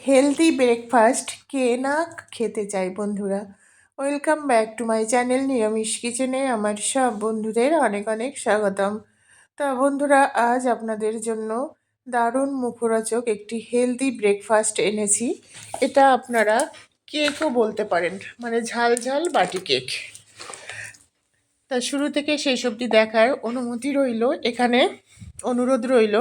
Healthy breakfast কে না খেতে চাই, বন্ধুরা। Welcome back to my channel নিরামিষ কিচেনে আমার সব বন্ধুদের অনেক অনেক স্বাগতম। তা বন্ধুরা, আজ আপনাদের জন্য দারুণ মুখরোচক একটি হেলদি ব্রেকফাস্ট এনেছি। এটা আপনারা কেকও বলতে পারেন মানে ঝাল ঝাল বাটি কেক তা শুরু থেকে সেই সবটি দেখার অনুমতি রইল, এখানে অনুরোধ রইল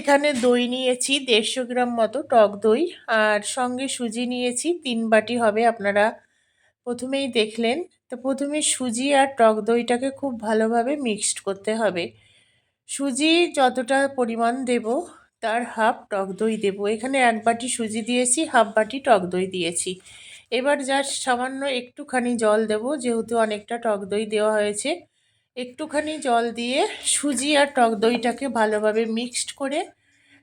এখানে দই নিয়েছি, দেড়শো গ্রাম মতো টক দই, আর সঙ্গে সুজি নিয়েছি, তিন বাটি হবে আপনারা প্রথমেই দেখলেন। তো প্রথমে সুজি আর টক দইটাকে খুব ভালোভাবে মিক্সড করতে হবে। সুজি যতটা পরিমাণ দেব, তার হাফ টক দই দেব। এখানে এক বাটি সুজি দিয়েছি, হাফ বাটি টক দই দিয়েছি। এবার জাস্ট সামান্য একটুখানি জল দেব, যেহেতু অনেকটা টক দই দেওয়া হয়েছে। একটুখানি জল দিয়ে সুজি আর টক দইটাকে ভালোভাবে মিক্সড করে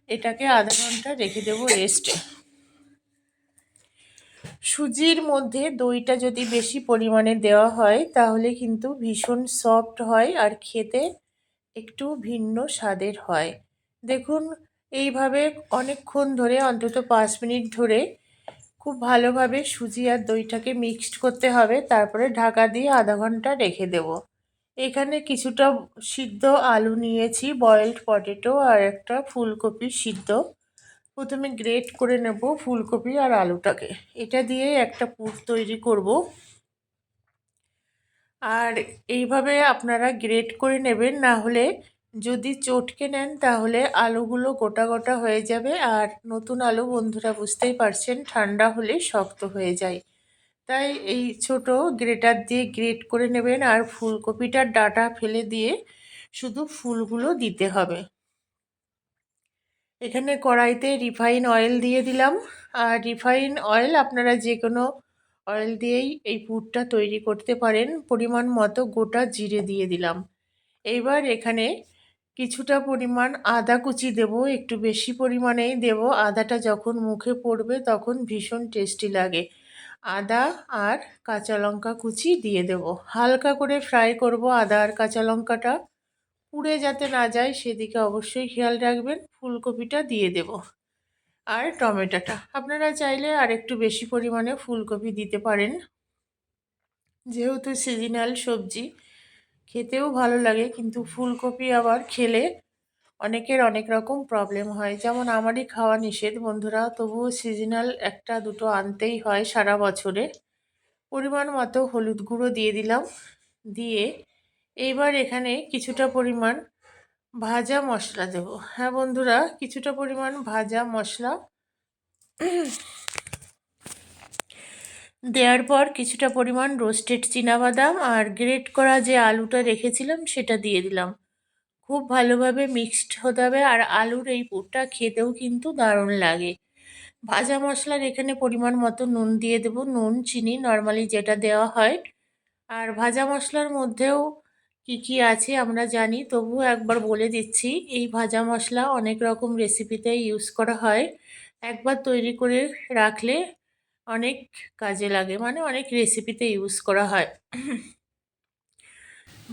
এটাকে আধা ঘণ্টা রেখে দেবো রেস্টে সুজির মধ্যে দইটা যদি বেশি পরিমাণে দেওয়া হয়, তাহলে কিন্তু ভীষণ সফট হয় আর খেতে একটু ভিন্ন স্বাদের হয়। দেখুন, এইভাবে অনেকক্ষণ ধরে, অন্তত পাঁচ মিনিট ধরে খুব ভালোভাবে সুজি আর দইটাকে মিক্সড করতে হবে, তারপরে ঢাকা দিয়ে আধা ঘণ্টা রেখে দেবো। এখানে কিছুটা সিদ্ধ আলু নিয়েছি বয়েলড পটেটো আর একটা ফুলকপি সিদ্ধ। প্রথমে গ্রেট করে নেব ফুলকপি আর আলুটাকে। এটা দিয়ে একটা পুর তৈরি করব। আর এইভাবে আপনারা গ্রেট করে নেবেন, না হলে যদি চটকে নেন তাহলে আলুগুলো গোটা গোটা হয়ে যাবে আর নতুন আলু বন্ধুরা বুঝতেই পারছেন, ঠান্ডা হলে শক্ত হয়ে যায়। তাই এই ছোট গ্রেটার দিয়ে গ্রেট করে নেবেন আর ফুলকপিটার ডাটা ফেলে দিয়ে শুধু ফুলগুলো দিতে হবে। এখানে কড়াইতে রিফাইন অয়েল দিয়ে দিলাম। আর রিফাইন অয়েল আপনারা যে কোনো অয়েল দিয়েই এই পুরটা তৈরি করতে পারেন। পরিমাণ মতো গোটা জিরে দিয়ে দিলাম। এইবার এখানে কিছুটা পরিমাণ আদা কুচি দেব, একটু বেশি পরিমাণেই দেব। আদাটা যখন মুখে পড়বে তখন ভীষণ টেস্টি লাগে। আদা আর কাঁচা লঙ্কা কুচি দিয়ে দেব। হালকা করে ফ্রাই করব আদা আর কাঁচা লঙ্কাটা। পুড়ে যাতে না যায় সেদিকে অবশ্যই খেয়াল রাখবেন, ফুলকপিটা দিয়ে দেব। আর টমেটোটা, আপনারা চাইলে আর একটু বেশি পরিমাণে ফুলকপি দিতে পারেন। যেহেতু সিজনাল সবজি, খেতেও ভালো লাগে, কিন্তু ফুলকপি আবার খেলে অনেকের অনেক রকম প্রবলেম হয়। যেমন আমারই খাওয়া নিষেধ বন্ধুরা, তবুও সিজনাল একটা দুটো আনতেই হয় সারা বছরে। পরিমাণ মতো হলুদ গুঁড়ো দিয়ে দিলাম, দিয়ে এইবার এখানে কিছুটা পরিমাণ ভাজা মশলা দেব। হ্যাঁ বন্ধুরা, কিছুটা পরিমাণ ভাজা মশলা দেওয়ার পর কিছুটা পরিমাণ রোস্টেড বাদাম আর গ্রেট করা যে আলুটা রেখেছিলাম সেটা দিয়ে দিলাম। খুব ভালোভাবে মিক্সড হতে হবে আর আলুর এই পুরটা খেতেও কিন্তু দারুণ লাগে। ভাজা মশলার এখানে পরিমাণ মতো নুন দিয়ে দেব। নুন, চিনি নর্মালি যেটা দেওয়া হয়। আর ভাজা মশলার মধ্যেও কি কি আছে আমরা জানি, তবুও একবার বলে দিচ্ছি, এই ভাজা মশলা অনেক রকম রেসিপিতে ইউজ করা হয়। একবার তৈরি করে রাখলে অনেক কাজে লাগে মানে অনেক রেসিপিতে ইউজ করা হয়।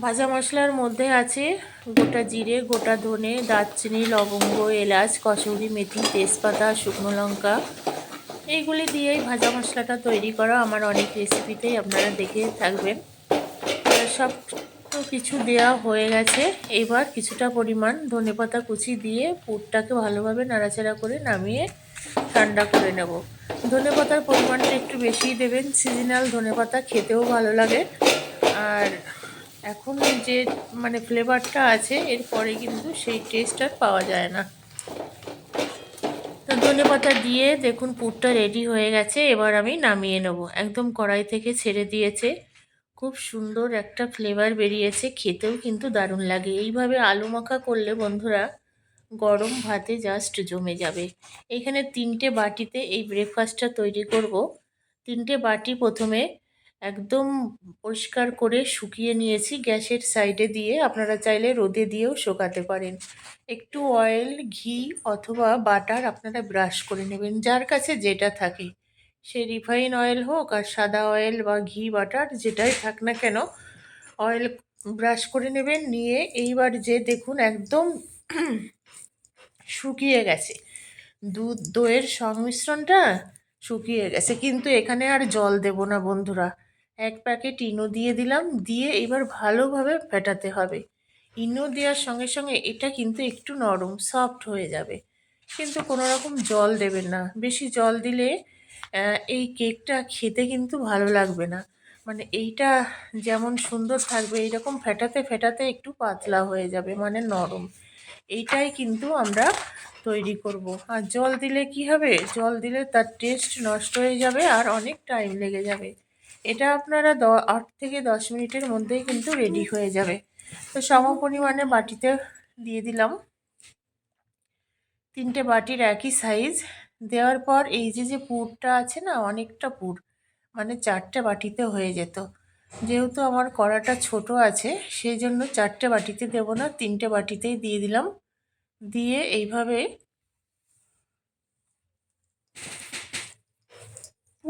ভাজা মশলার মধ্যে আছে গোটা জিরে, গোটা ধনে, দারচিনি, লবঙ্গ, এলাচ, কসৌরি মেথি, তেজপাতা, শুকনো লঙ্কা। এইগুলি দিয়েই ভাজা মশলাটা তৈরি করা। আমার অনেক রেসিপিতেই আপনারা দেখে থাকবেন। সব কিছু দেওয়া হয়ে গেছে। এবার কিছুটা পরিমাণ ধনেপাতা কুচি দিয়ে পুরটাকে ভালোভাবে নাড়াচাড়া করে নামিয়ে ঠান্ডা করে নেব। ধনেপাতার পরিমাণটা একটু বেশিই দেবেন। সিজনাল ধনেপাতা খেতেও ভালো লাগে। আর এখন যে মানে ফ্লেভারটা আছে, এরপরে কিন্তু সেই টেস্ট আর পাওয়া যায় না। তো ধনে পাতা দিয়ে দেখুন পুরটা রেডি হয়ে গেছে, এবার আমি নামিয়ে নেব। একদম কড়াই থেকে ছেড়ে দিয়েছে। খুব সুন্দর একটা ফ্লেভার বেরিয়েছে, খেতেও কিন্তু দারুণ লাগে। এইভাবে আলু মাখা করলে বন্ধুরা, গরম ভাতে জাস্ট জমে যাবে। এখানে তিনটে বাটিতে এই ব্রেকফাস্টটা তৈরি করব। তিনটে বাটি প্রথমে একদম পরিষ্কার করে শুকিয়ে নিয়েছি গ্যাসের সাইডে দিয়ে। আপনারা চাইলে রোদে দিয়েও শোকাতে পারেন। একটু অয়েল, ঘি অথবা বাটার আপনারা ব্রাশ করে নেবেন, যার কাছে যেটা থাকে। সে রিফাইন অয়েল হোক আর সাদা অয়েল বা ঘি, বাটার যেটাই থাক না কেন, অয়েল ব্রাশ করে নেবেন, নিয়ে এইবার যে দেখুন একদম শুকিয়ে গেছে। দুধ দইয়ের সংমিশ্রণটা শুকিয়ে গেছে। কিন্তু এখানে আর জল দেব না বন্ধুরা। এক প্যাকেট ইনো দিয়ে দিলাম, দিয়ে এবার ভালোভাবে ফেটাতে হবে। ইনো দেওয়ার সঙ্গে সঙ্গে এটা কিন্তু একটু নরম, সফট হয়ে যাবে। কিন্তু কোনো রকম জল দেবেন না। বেশি জল দিলে এই কেকটা খেতে কিন্তু ভালো লাগবে না। মানে এইটা যেমন সুন্দর থাকবে, এইরকম ফেটাতে ফেটাতে একটু পাতলা হয়ে যাবে মানে নরম। এইটাই কিন্তু আমরা তৈরি করব। আর জল দিলে কি হবে? জল দিলে তার টেস্ট নষ্ট হয়ে যাবে আর অনেক টাইম লেগে যাবে। এটা আপনারা দ, আট থেকে দশ মিনিটের মধ্যেই কিন্তু রেডি হয়ে যাবে। তো সম পরিমাণে বাটিতে দিয়ে দিলাম। তিনটে বাটির একই সাইজ দেওয়ার পর এই যে যে পুরটা আছে না, অনেকটা পুর মানে চারটে বাটিতে হয়ে যেত। যেহেতু আমার কড়াটা ছোট আছে সেই জন্য চারটে বাটিতে দেব না, তিনটে বাটিতেই দিয়ে দিলাম। দিয়ে এইভাবে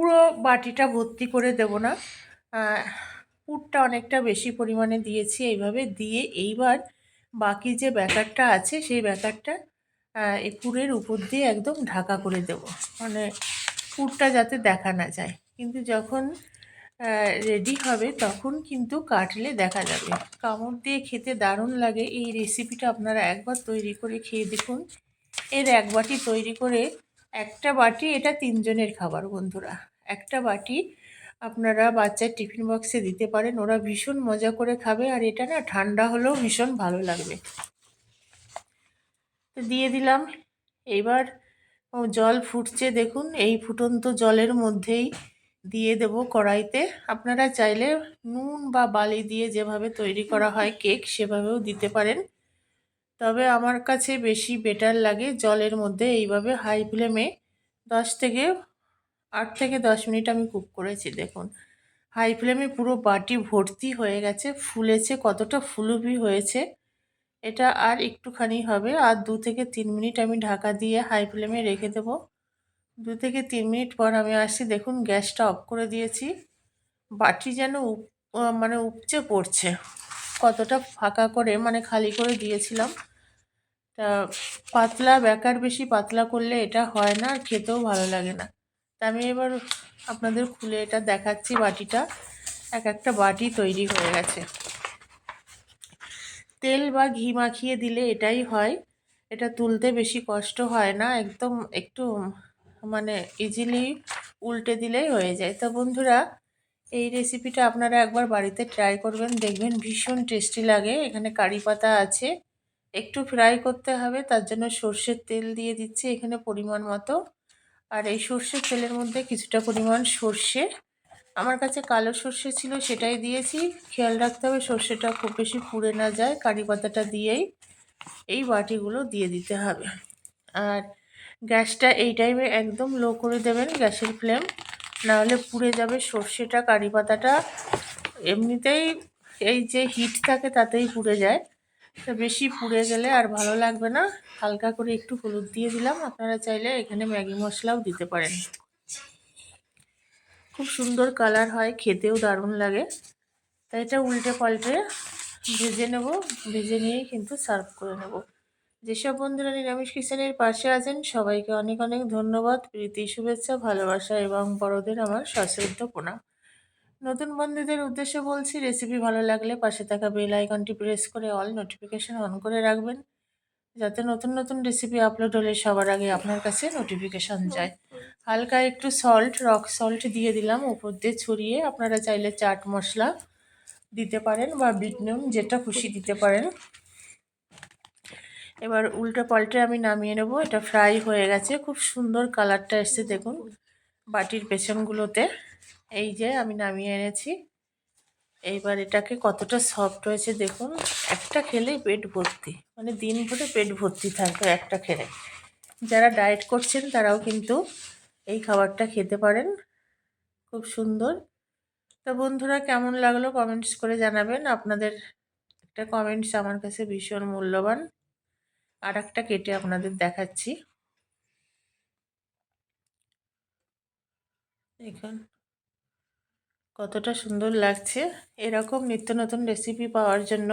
পুরো বাটিটা ভর্তি করে দেব না। পুরটা অনেকটা বেশি পরিমাণে দিয়েছি এইভাবে। দিয়ে এইবার বাকি যে ব্যাটারটা আছে, সেই ব্যাটারটা এই পুরের উপর দিয়ে একদম ঢাকা করে দেব। মানে পুরটা যাতে দেখা না যায়। কিন্তু যখন রেডি হবে, তখন কিন্তু কাটলে দেখা যাবে। কামড় দিয়ে খেতে দারুণ লাগে। এই রেসিপিটা আপনারা একবার তৈরি করে খেয়ে দেখুন। এর এক বাটি তৈরি করে একটা বাটি এটা তিনজনের খাবার বন্ধুরা। একটা বাটি আপনারা বাচ্চার টিফিন বক্সে দিতে পারেন। ওরা ভীষণ মজা করে খাবে আর এটা না ঠান্ডা হলেও ভীষণ ভালো লাগবে। তো দিয়ে দিলাম। এইবার জল ফুটছে দেখুন, এই ফুটন্ত জলের মধ্যেই দিয়ে দেব কড়াইতে। আপনারা চাইলে নুন বা বালি দিয়ে যেভাবে তৈরি করা হয়, কেক সেভাবেও দিতে পারেন। তবে আমার কাছে বেশি বেটার লাগে জলের মধ্যে এইভাবে হাই ফ্লেমে দশ থেকে আট থেকে দশ মিনিট আমি কুক করেছি, দেখুন। হাই ফ্লেমে পুরো বাটি ভর্তি হয়ে গেছে, ফুলেছে, কতটা ফুলুবি হয়েছে। এটা আর একটুখানি হবে, আর দু থেকে তিন মিনিট আমি ঢাকা দিয়ে হাই ফ্লেমে রেখে দেবো। দু থেকে তিন মিনিট পর আমি আসছি, দেখুন, গ্যাসটা অফ করে দিয়েছি। বাটি যেন মানে উপচে পড়ছে, কতটা ফাঁকা করে মানে খালি করে দিয়েছিলাম। তা, পাতলা, বেকার বেশি পাতলা করলে এটা হয় না, আর খেতেও ভালো লাগে না। তা আমি এবার আপনাদের খুলে এটা দেখাচ্ছি বাটিটা। এক একটা বাটি তৈরি হয়ে গেছে। তেল বা ঘি মাখিয়ে দিলে এটাই হয়। এটা তুলতে বেশি কষ্ট হয় না, একদম একটু মানে ইজিলি উল্টে দিলেই হয়ে যায়। তো বন্ধুরা, এই রেসিপিটা আপনারা একবার বাড়িতে ট্রাই করবেন, দেখবেন ভীষণ টেস্টি লাগে। এখানে কারি পাতা আছে, একটু ফ্রাই করতে হবে, তার জন্য সর্ষের তেল দিয়ে দিচ্ছি এখানে পরিমাণ মতো। আর এই সর্ষের তেলের মধ্যে কিছুটা পরিমাণ সর্ষে। আমার কাছে কালো সর্ষে ছিল সেটাই দিয়েছি। খেয়াল রাখতে হবে সর্ষেটা খুব বেশি পুড়ে না যায়, কারি পাতাটা দিয়েই এই বাটিগুলো দিয়ে দিতে হবে। আর গ্যাসটা এই টাইমে একদম লো করে দেবেন গ্যাসের ফ্লেম। নাহলে পুড়ে যাবে সর্ষেটা, কারি পাতাটা। এমনিতেই এই যে হিট থাকে তাতেই পুড়ে যায়। তো বেশি পুড়ে গেলে আর ভালো লাগবে না। হালকা করে একটু হলুদ দিয়ে দিলাম। আপনারা চাইলে এখানে ম্যাগি মশলাও দিতে পারেন। খুব সুন্দর কালার হয়, খেতেও দারুণ লাগে। তাই এটা উল্টে পাল্টে ভেজে নেব। ভেজে নিয়েই কিন্তু সার্ভ করে নেব। যেসব বন্ধুরা নিরামিষ কিচেনের পাশে আছেন, সবাইকে অনেক অনেক ধন্যবাদ। প্রীতি, শুভেচ্ছা, ভালোবাসা এবং বড়দের আমার সশ্রদ্ধ প্রণাম। নতুন বন্ধুদের উদ্দেশ্যে বলছি রেসিপি ভালো লাগলে পাশে থাকা বেল আইকনটি প্রেস করে অল নোটিফিকেশন অন করে রাখবেন। যাতে নতুন নতুন রেসিপি আপলোড হলে সবার আগে আপনার কাছে নোটিফিকেশন যায়। হালকা একটু সল্ট রক সল্ট দিয়ে দিলাম উপর দিয়ে ছড়িয়ে আপনারা চাইলে চাট মশলা দিতে পারেন বা বিট নুন যেটা খুশি দিতে পারেন। এবার উল্টো পাল্টে আমি নামিয়ে নেব। এটা ফ্রাই হয়ে গেছে। খুব সুন্দর কালারটা এসছে দেখুন। বাটির পেছনগুলোতে। এই যে আমি নামিয়ে এনেছি। এইবার এটাকে কতটা সফট হয়েছে দেখুন। একটা খেলেই পেট ভর্তি। মানে দিন ভরে পেট ভর্তি থাকবে একটা খেলে। যারা ডায়েট করছেন তারাও কিন্তু এই খাবারটা খেতে পারেন। খুব সুন্দর। তো বন্ধুরা, কেমন লাগল কমেন্টস করে জানাবেন। আপনাদের একটা কমেন্টস আমার কাছে ভীষণ মূল্যবান। আর একটা কেটে আপনাদের দেখাচ্ছি। দেখুন। কতটা সুন্দর লাগছে। এরকম নিত্য নতুন রেসিপি পাওয়ার জন্য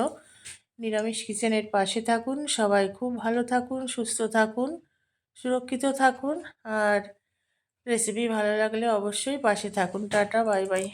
নিরামিষ কিচেনের পাশে থাকুন। সবাই খুব ভালো থাকুন, সুস্থ থাকুন, সুরক্ষিত থাকুন আর রেসিপি ভালো লাগলে অবশ্যই পাশে থাকুন। Tata, bye bye.